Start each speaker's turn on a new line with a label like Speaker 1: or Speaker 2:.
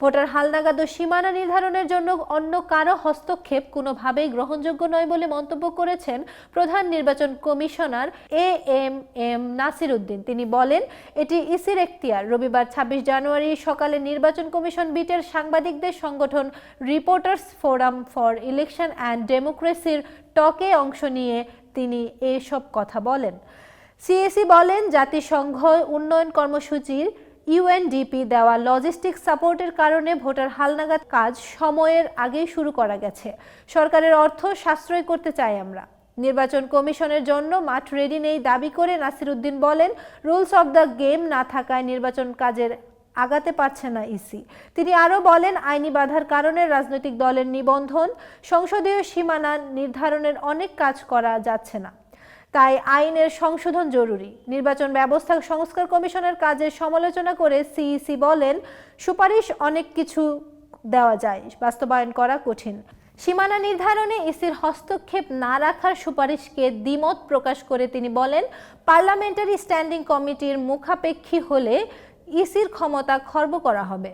Speaker 1: Voter হালনাগাদ ও সীমানা নির্ধারণের জন্য অন্য কারও হস্তক্ষেপ কোনোভাবেই গ্রহণযোগ্য নয় বলে মন্তব্য করেছেন প্রধান নির্বাচন commissioner A M M Nasir Uddin তিনি বলেন, এটি ইসির এখতিয়ার। রবিবার ছাব্বিশ জানুয়ারি সকালে নির্বাচন কমিশন বিটের সাংবাদিকদের সংগঠন reporters forum for election and ডেমোক্রেসির টকে অংশ নিয়ে তিনি এসব কথা বলেন। সিএসি বলেন, জাতিসংঘ উন্নয়ন কর্মসূচির ইউএনডিপি দেওয়া লজিস্টিক সাপোর্টের কারণে ভোটার হালনাগাদ কাজ সময়ের আগেই শুরু করা গেছে। সরকারের অর্থ সাশ্রয় করতে চাই আমরা। নির্বাচন কমিশনের জন্য মাঠ রেডি নেই দাবি করে নাসিরুদ্দিন বলেন রুলস অব দ্য গেম না থাকায় নির্বাচন কাজের আগাতে পারছে না ইসি তিনি আরও বলেন, আইনি বাধার কারণে রাজনৈতিক দলের নিবন্ধন, সংসদীয় সীমানা নির্ধারণের অনেক কাজ করা যাচ্ছে না। তাই আইনের সংশোধন জরুরি। নির্বাচন ব্যবস্থা সংস্কার কমিশনের কাজের সমালোচনা করে সিইসি বলেন, সুপারিশ অনেক কিছু দেওয়া যায়, বাস্তবায়ন করা কঠিন। সীমানা নির্ধারণে ইসির হস্তক্ষেপ না রাখার সুপারিশকে দ্বিমত প্রকাশ করে তিনি বলেন, পার্লামেন্টারি স্ট্যান্ডিং কমিটির মুখাপেক্ষী হলে ইসির ক্ষমতা খর্ব করা হবে।